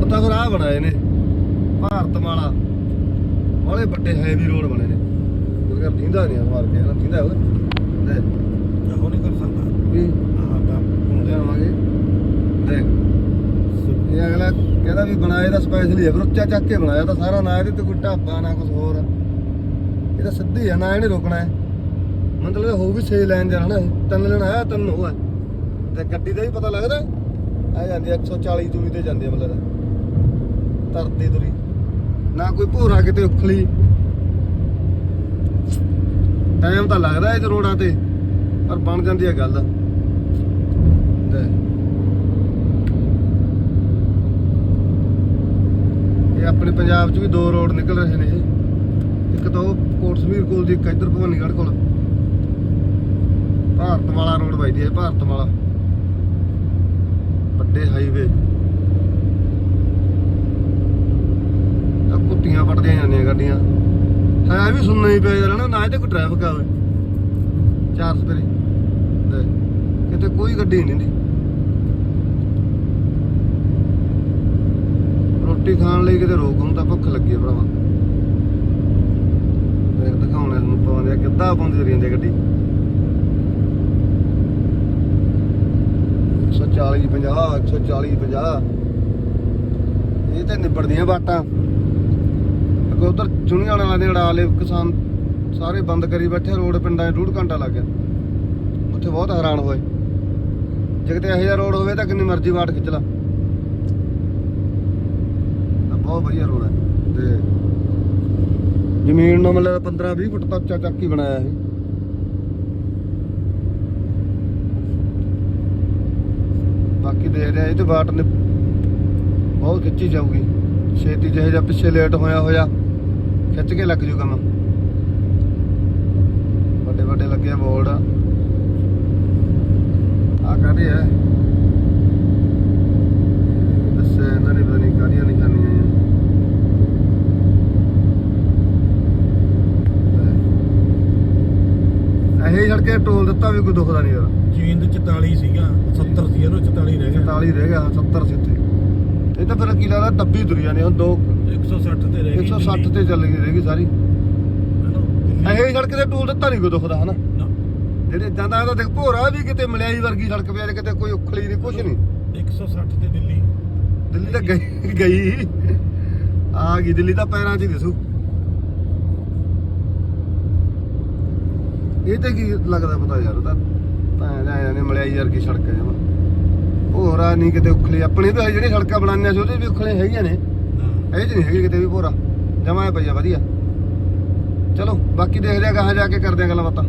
Road ਤਾਂ ਫਿਰ ਆ ਬਣਾਏ ਨੇ। ਭਾਰਤਮਾਲਾ ਬੜੇ ਵੱਡੇ ਹੈਵੀ ਰੋਡ ਬਣੇ ਨੇ। ਉਹਦੇ ਘਰ ਦੀਂਦਾ ਨਹੀਂ ਮਾਰ ਕੇ ਨਾ ਦੀਂਦਾ ਹੋਵੇ ਦੇਖ ਉਹ ਨਹੀਂ ਕਰ ਸਕਦਾ। ਵੀ ਹਾਂ ਤਾਂ ਹੁੰਦੇ ਆਵਾਂਗੇ। ਦੇਖ ਇਹ ਅਗਲਾ ਕਹਿੰਦਾ ਵੀ ਬਣਾਏ ਤਾਂ ਸਪੈਸ਼ਲੀ ਹੈ ਫਿਰ ਉੱਚਾ ਚੱਕ ਕੇ ਬਣਾਇਆ ਤਾਂ ਸਾਰਾ ਨਾ ਇਹਦੇ ਤੇ ਕੋਈ ਢਾਬਾ ਨਾ ਕੁਝ ਹੋਰ। ਇਹ ਤਾਂ ਸਿੱਧੀ ਆ ਨਾ ਇਹਨੇ ਰੋਕਣਾ ਹੈ। ਮਤਲਬ ਹੋਊ ਵੀ 6 ਲਾਈਨ ਜਾਣਾ ਇਹ। ਤਿੰਨ ਲੈਣ ਆਇਆ ਤਿੰਨ ਉਹ ਹੈ ਤੇ ਗੱਡੀ ਦਾ ਵੀ ਪਤਾ ਲੱਗਦਾ? ਆ ਜਾਂਦੀ ਆ 140 ਦੂਰੀ ਤੇ ਜਾਂਦੀ ਮਤਲਬ। ਤਰਦੀ ਤੁਰੀ। ਨਾ ਕੋਈ ਭੋਰਾ ਕਿਤੇ ਉਖਲੀ। ਟਾਈਮ ਤਾਂ ਲੱਗਦਾ ਇਹ ਰੋਡਾਂ ਤੇ, ਪਰ ਬਣ ਜਾਂਦੀ ਹੈ ਗੱਲ। ਇਹ ਆਪਣੇ ਪੰਜਾਬ 'ਚ ਵੀ ਦੋ ਰੋਡ ਨਿਕਲ ਰਹੇ ਨੇ ਇੱਕ ਤਾਂ ਉਹ ਕੋਟਸਮੀਰ ਕੋਲ ਦੀ, ਇੱਕ ਇੱਧਰ ਭਵਾਨੀਗੜ੍ਹ ਕੋਲ। ਭਾਰਤਮਾਲਾ ਰੋਡ ਵੱਜਦੀ ਹੈ, ਭਾਰਤਮਾਲਾ। ਵੱਡੇ ਹਾਈਵੇ ਹੈ ਵੀ ਸੁਣਨਾ ਹੀ ਪਿਆ ਯਾਰ ਨਾ ਨਾ ਇਹਦੇ ਕੋਈ ਟ੍ਰੈਫਿਕ ਆਵੇ ਚਾਰ ਸਪਰੇ। ਲੈ, ਕਿਤੇ ਕੋਈ ਗੱਡੀ ਨਹੀਂ ਦੀ ਰੋਟੀ ਖਾਣ ਲਈ ਕਿਤੇ ਰੋਕ ਹੁਣ ਭੁੱਖ ਲੱਗੀ ਭਰਾਵਾ। ਦੇਖ ਦਿਖਾਉਣੇ ਨੂੰ ਪਾਉਂਦੇ ਆ ਕਿੱਦਾਂ ਪਾਉਂਦੀ ਰਹੀ ਜਾਂਦੀ ਗੱਡੀ। 140 50 140 50 ਇਹ ਤੇ ਨਿਬੜਦੀਆਂ ਬਾਟਾਂ। ਅੱਗੇ ਉਧਰ ਚੁਣੀਆਂ ਵਾਲਾ ਦੇ ਅੜਾ ਕਿਸਾਨ ਸਾਰੇ ਬੰਦ ਕਰੀ ਬੈਠੇ, ਰੋਡ ਪਿੰਡਾਂ 'ਚ ਡੂਢ ਘੰਟਾ ਲੱਗ ਗਿਆ। ਉੱਥੇ ਬਹੁਤ ਹੈਰਾਨ ਹੋਏ। ਜੇ ਕਿਤੇ ਇਹੋ ਜਿਹਾ ਰੋਡ ਹੋਵੇ ਤਾਂ ਕਿੰਨੀ ਮਰਜ਼ੀ ਵਾਟ ਖਿੱਚ ਲਾ। ਤਾਂ ਬਹੁਤ ਵਧੀਆ ਰੋਡ ਹੈ। ਤੇ ਜ਼ਮੀਨ ਨੂੰ ਮਤਲਬ 15 20 ਫੁੱਟ ਤੱਕ ਉੱਚਾ ਚੱਕ ਹੀ ਬਣਾਇਆ ਇਹ। ਬਾਕੀ ਦੇਖਦੇ ਆ ਇਹ ਤੇ ਵਾਟ ਨੇ ਬਹੁਤ ਖਿੱਚੀ ਜਾਊਗੀ। ਛੇਤੀ ਜਿਹੇ ਜਿਹਾ ਪਿੱਛੇ ਲੇਟ ਹੋਇਆ ਹੋਇਆ। ਖਿੱਚ ਕੇ ਲੱਗ ਜੂ ਕੰਮ। ਵੱਡੇ ਵੱਡੇ ਲੱਗੇ ਆ ਬੋਰਡ। ਆ ਕਾਹਦੇ ਆ? ਦੱਸਿਆ ਇਹਨਾਂ ਨੇ ਪਤਾ ਨਹੀਂ ਕਾਹਦੀਆਂ ਨਿਸ਼ਾਨੀਆਂ ਆ। ਇਹ ਸੜਕੇ ਟੋਲ ਦਿੱਤਾ ਵੀ ਕੋਈ ਦੁਖਦਾ ਨਹੀਂ ਯਾਰ। ਜੀਂਦ 44 ਸੀਗਾ 70 ਸੀ ਇਹਨੂੰ 44 ਰਹਿ ਗਿਆ। 44 ਰਹਿ ਗਿਆ 70 ਸੀ ਉੱਥੇ। ਇਹ ਤਾਂ ਫਿਰ ਕੀ ਲੱਗਦਾ ਡੱਬੀ ਦੁਰੀਆਂ ਨੇ ਹੁਣ ਦੋ 160 ਤੇ ਰਹਿ ਗਈ 160 ਤੇ ਚੱਲ ਗਈ ਰਹਿ ਸਾਰੀ। ਇਹ ਸੜਕ ਤੇ ਟੋਲ ਦਿੱਤਾ ਨਹੀਂ ਕੋਈ ਦੁਖਦਾ ਹਨਾ? ਜਿਹੜੇ ਜਾਂਦਾ ਤਾਂ ਦੇਖ ਭੋਰਾ ਵੀ ਕਿਤੇ ਮਲਿਆਈ ਵਰਗੀ ਸੜਕ ਪਿਆ ਕਿਤੇ ਕੋਈ ਉਖਲੀ ਨਹੀਂ ਕੁਛ ਨਹੀਂ। 160 ਤੇ ਦਿੱਲੀ। ਦਿੱਲੀ ਤਾਂ ਗਈ ਗਈ। ਆ ਗਈ ਦਿੱਲੀ ਤਾਂ ਪੈਰਾਂ 'ਚ ਹੀ ਦਿਸੂ। ਇਹ ਤੇ ਕੀ ਲੱਗਦਾ ਪਤਾ ਯਾਰ ਉਹਦਾ ਭੈਣ ਆਇਆ ਨੇ ਮਲਿਆਈ ਵਰਗੀ ਸੜਕ ਹੈ ਜਮਾ ਭੋਰਾ ਨਹੀਂ ਕਿਤੇ ਉਖਲੀ ਆਪਣੇ ਤਾਂ ਜਿਹੜੇ ਸੜਕਾਂ ਬਣਾਈਆਂ ਸੀ ਉਹਦੇ ਵੀ ਉਖਲੇ ਹੈਗੀਆਂ ਨੇ। ਇਹ ਚ ਨਹੀਂ ਹੈਗੀ ਕਿਤੇ ਵੀ ਭੋਰਾ। ਜਮਾ ਹੈ ਪਈਆ ਵਧੀਆ। ਚਲੋ, ਬਾਕੀ ਦੇਖਦੇ ਆ ਕਹਾਂ ਜਾ ਕੇ ਕਰਦੇ ਆ ਗੱਲਾਂ ਬਾਤਾਂ